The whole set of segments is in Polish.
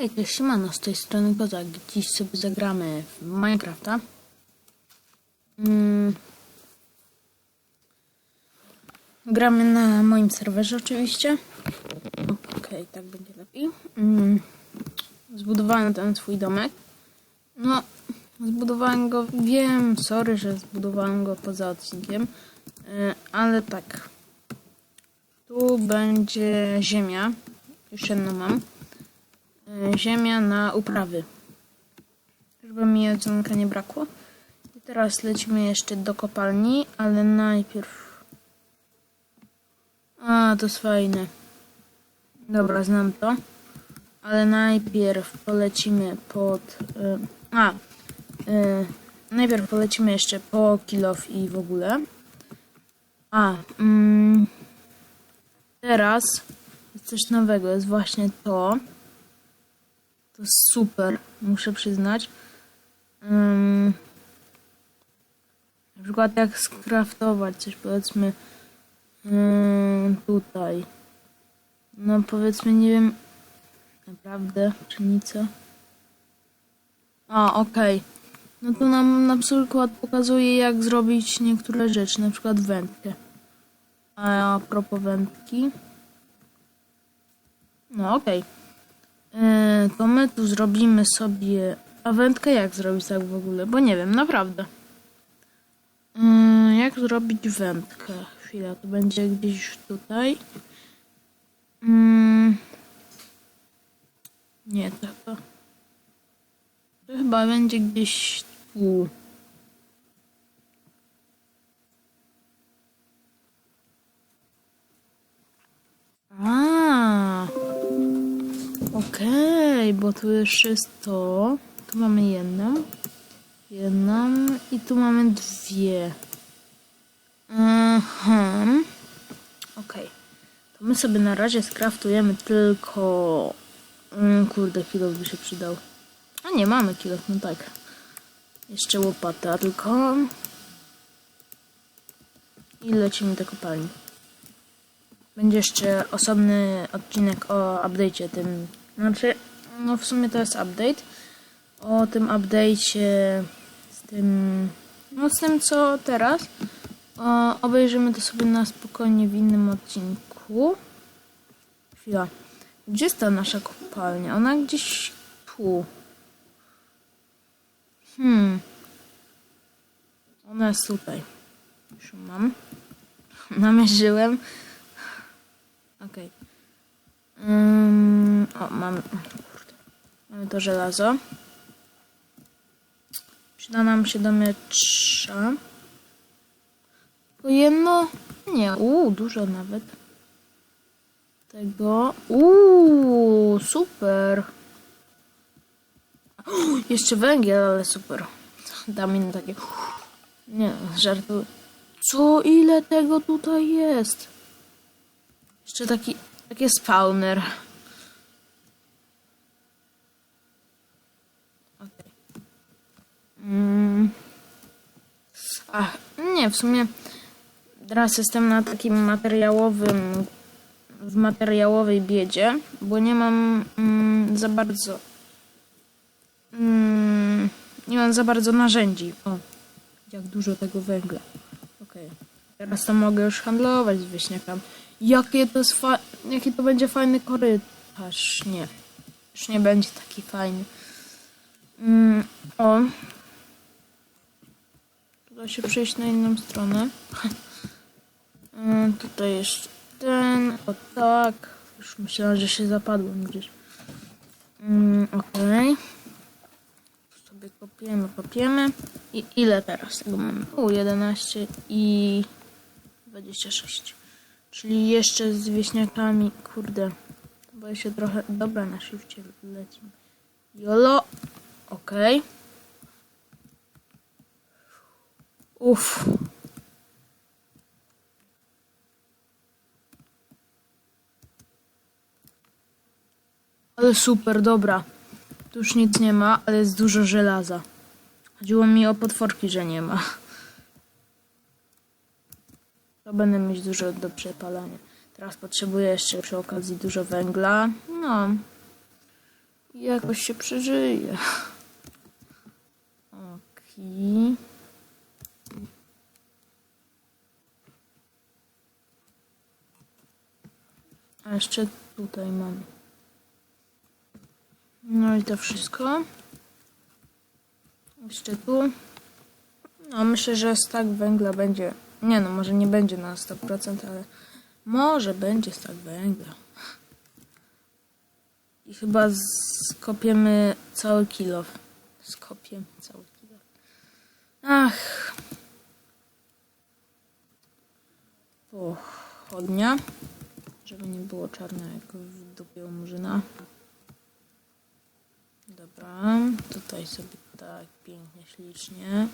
Hej, cześć, siemano, z tej strony Kozak. Dziś sobie zagramy w Minecrafta. Mm. Gramy na moim serwerze oczywiście. Okej, tak będzie lepiej. Mm. Zbudowałem ten swój domek. No, zbudowałem go, wiem, sorry, że zbudowałem go poza odcinkiem, e, ale tak. Tu będzie ziemia. Już jedną mam ziemia na uprawy. Żeby mi jedzonka nie brakło. I teraz lecimy jeszcze do kopalni, ale najpierw... A, to jest fajne. Dobra, znam to. Ale najpierw polecimy pod... y, a, y, najpierw polecimy jeszcze po kilof i w ogóle. A, mm, teraz jest coś nowego, jest właśnie to. To super, muszę przyznać. Ym, na przykład jak skraftować coś, powiedzmy ym, tutaj. No powiedzmy, nie wiem, naprawdę, pszenica. A, okej. No to nam na przykład pokazuje jak zrobić niektóre rzeczy, na przykład wędkę. A, propos wędki. No okej. Yy, to my tu zrobimy sobie. A wędkę jak zrobić tak w ogóle? Bo nie wiem, naprawdę. Yy, jak zrobić wędkę? Chwila, to będzie gdzieś tutaj. Yy, nie, to chyba. To chyba będzie gdzieś tu. A. Okej, bo tu jeszcze jest to. Tu mamy jedną. Jedną i tu mamy dwie. Mhm. Okej. To my sobie na razie skraftujemy tylko... Mm, kurde, kilo by się przydał. A nie, mamy kilo, no tak. Jeszcze łopata tylko. I lecimy do kopalni. Będzie jeszcze osobny odcinek o update'cie tym. Znaczy, no w sumie to jest update. O tym update'cie z tym, no z tym co teraz. O, obejrzymy to sobie na spokojnie w innym odcinku. Chwila. Gdzie jest ta nasza kopalnia? Ona gdzieś tu. Hmm. Ona jest tutaj. Już mam. Namierzyłem. Okej. Ym, o, mamy. Mamy to żelazo. Przyda nam się do miecza. To jedno. Nie, uuu, dużo nawet. Tego. Uuu, super. Jeszcze węgiel, ale super. Dam mi takie. Nie, żartuję. Co ile tego tutaj jest? Jeszcze taki, taki spawner. Mm. Ach, nie, w sumie teraz jestem na takim materiałowym, w materiałowej biedzie, bo nie mam mm, za bardzo, mm, nie mam za bardzo narzędzi. O, jak dużo tego węgla. Okej. Teraz to mogę już handlować z wieśniakami. Jakie to jest jaki to będzie fajny korytarz. Nie. Już nie będzie taki fajny. Mm, o. Tutaj się przejść na inną stronę. Mm, tutaj jeszcze ten. O tak. Już myślałam, że się zapadłem gdzieś. Mm, Okej. Tu sobie kopiemy, kopiemy. I ile teraz tego mamy? U, 11 i 26. Czyli jeszcze z wieśniakami, kurde, bo ja się trochę, dobra, na shifcie lecimy. Jolo, okej. Uff. Ale super, dobra. Tu już nic nie ma, ale jest dużo żelaza. Chodziło mi o potworki, że nie ma. To będę mieć dużo do przepalania. Teraz potrzebuję jeszcze przy okazji dużo węgla. No. Jakoś się przeżyje. Okej. A jeszcze tutaj mam. No i to wszystko. Jeszcze tu. No myślę, że stak węgla będzie. Nie no, może nie będzie na 100%, ale może będzie stak węgla. I chyba skopiemy cały kilo. Skopiemy cały kilo. Ach. Pochodnia. Żeby nie było czarne jak w dupie murzyna. Dobra, tutaj sobie tak pięknie, ślicznie.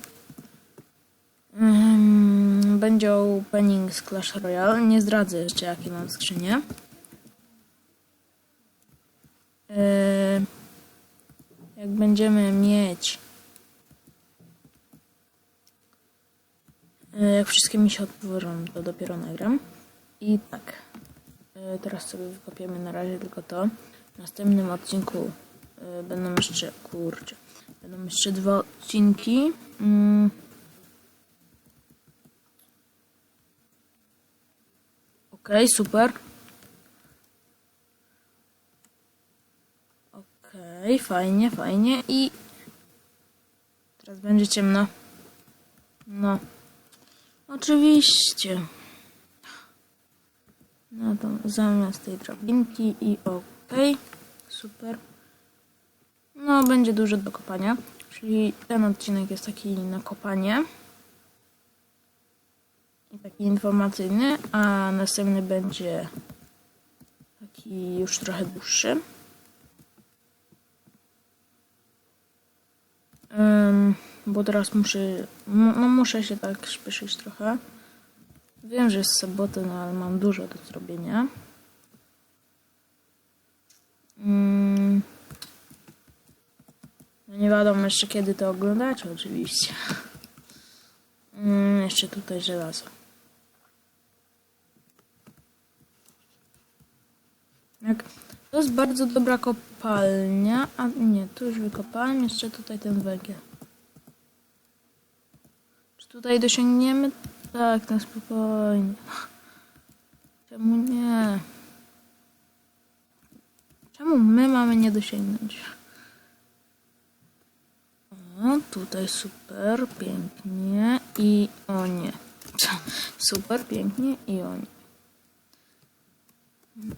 Będzie opening z Clash Royale. Nie zdradzę jeszcze jakie mam skrzynie. Jak będziemy mieć yy, jak wszystkie mi się otworzą, to dopiero nagram. I tak. Yy, Teraz sobie wykopiemy na razie tylko to. W następnym odcinku yy, będą jeszcze, kurczę, będą jeszcze dwa odcinki. Mm. Okej, super. Okej, fajnie, fajnie i teraz będzie ciemno. No. Oczywiście. No to zamiast tej drabinki i okej, super. No, będzie dużo do kopania, czyli ten odcinek jest taki na kopanie i taki informacyjny, a następny będzie taki już trochę dłuższy. Ym, bo teraz muszę, mu- no muszę się tak śpieszyć trochę. Wiem, że jest sobota, no ale mam dużo do zrobienia. Ym, no nie wiadomo jeszcze kiedy to oglądać, oczywiście. Ym, jeszcze tutaj żelazo. Jak to jest bardzo dobra kopalnia, a nie, tu już wykopałem, jeszcze tutaj ten węgiel. Czy tutaj dosięgniemy? Tak, na spokojnie. Czemu nie? Czemu my mamy nie dosięgnąć? O, tutaj super, pięknie i o nie. Super, pięknie i o nie.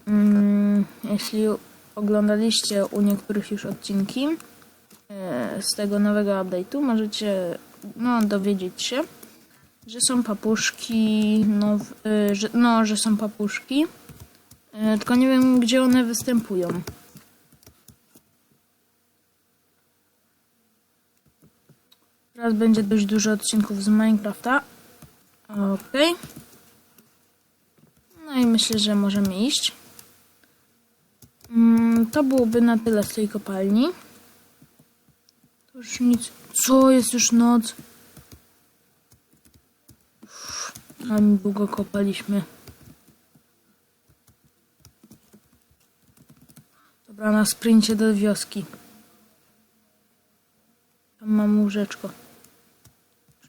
Mm, jeśli oglądaliście u niektórych już odcinki e, z tego nowego update'u, możecie no, dowiedzieć się, że są papuszki, no, e, że, no, że są papuszki, e, tylko nie wiem, gdzie one występują. Teraz będzie dość dużo odcinków z Minecrafta. Okej. No i myślę, że możemy iść. Mm, to byłoby na tyle z tej kopalni. To już nic. Co? Jest już noc. My długo kopaliśmy. Dobra, na sprincie do wioski. Tam mam łóżeczko.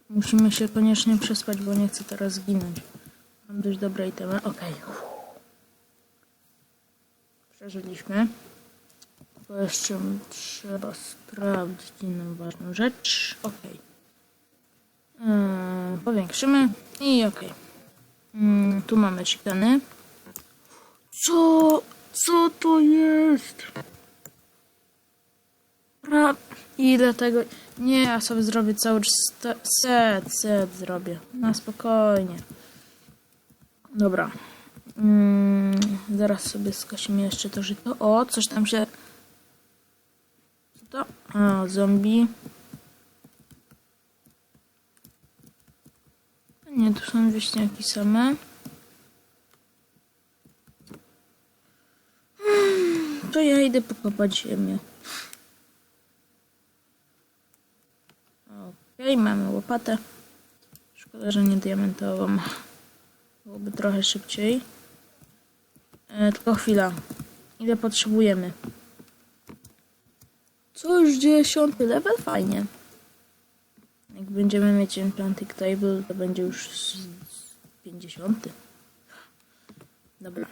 Musimy się koniecznie przespać, bo nie chcę teraz zginąć. Mam dość dobre itemy. Okej. Przeżyliśmy. To jeszcze trzeba sprawdzić inną ważną rzecz. Okej. Yy, powiększymy i okej. Yy, tu mamy chickeny. Co? Co to jest? Pra... Ile tego... Nie, ja sobie zrobię cały set, set zrobię. Na spokojnie. Dobra. Mm, zaraz sobie skosimy jeszcze to żyto. O, coś tam się... Co to? A, zombie. Nie, tu są wieśniaki same. Mm, To ja idę pokopać ziemię. Okej, mamy łopatę. Szkoda, że nie diamentową. Byłoby trochę szybciej. E, tylko chwila. Ile potrzebujemy? Już dziesiąty level? Fajnie. Jak będziemy mieć Enchanting Table, to będzie już z- z 50. Dobra,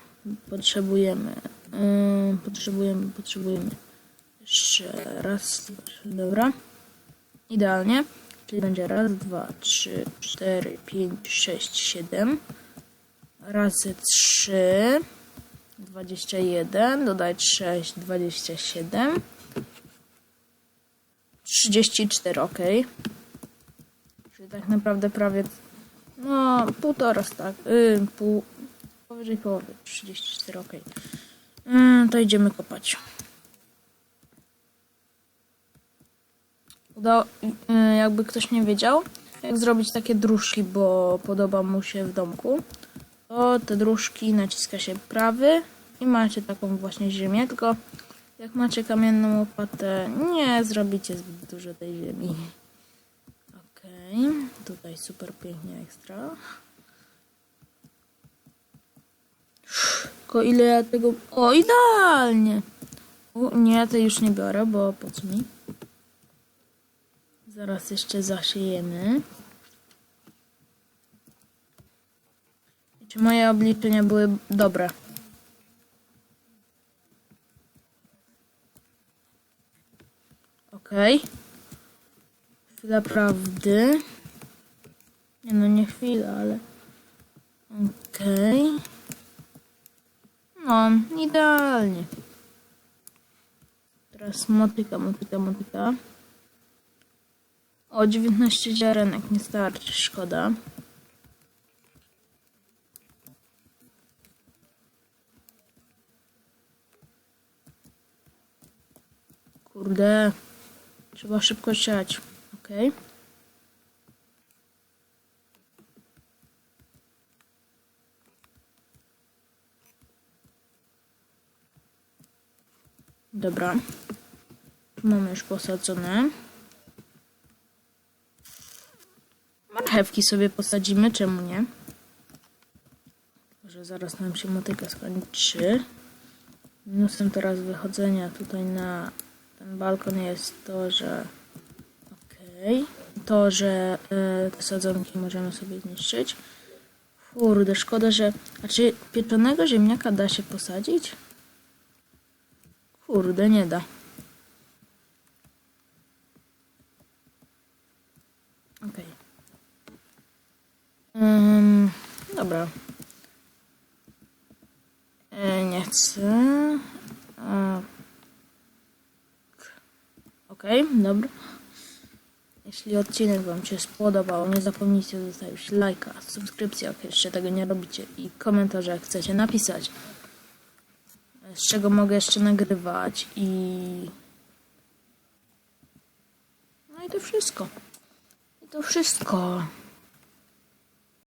potrzebujemy, yy, potrzebujemy, potrzebujemy jeszcze raz, dobra. Idealnie. Czyli będzie raz, dwa, trzy, cztery, pięć, sześć, siedem. Razy trzy, dwadzieścia jeden. Dodać sześć, dwadzieścia siedem. Trzydzieści cztery, ok. Tak naprawdę prawie, no półtora tak, yy, pół, powyżej połowy, 34, ok. Yy, to idziemy kopać. Udało, yy, jakby ktoś nie wiedział, jak zrobić takie dróżki, bo podoba mu się w domku, to te dróżki naciska się prawy i macie taką właśnie ziemię, tylko jak macie kamienną łopatę, nie zrobicie zbyt dużo tej ziemi. Tutaj super pięknie ekstra. Tylko ile ja tego... O, idealnie! U, nie, to już nie biorę, bo po co mi? Zaraz jeszcze zasiejemy. Czy moje obliczenia były dobre? Okej. Chwila prawdy. Nie no, nie chwila, ale... Okej. No, idealnie. Teraz motyka, motyka, motyka. O, 19 ziarenek nie starczy, szkoda. Kurde. Trzeba szybko siać. Okej. Dobra. Mamy już posadzone. Marchewki sobie posadzimy, czemu nie? Może zaraz nam się motyka skończy. Minusem teraz wychodzenia tutaj na ten balkon jest to, że okej, to, że e, sadzonki możemy sobie zniszczyć. Kurde, szkoda, że... A czy pieczonego ziemniaka da się posadzić? Kurde, nie da. Okej. Ym, dobra. E, nie chcę. Okej, dobra. Jeśli odcinek Wam się spodobał, nie zapomnijcie zostawić lajka, subskrypcji, jak jeszcze tego nie robicie i komentarze, jak chcecie napisać z czego mogę jeszcze nagrywać i no i to wszystko. I to wszystko.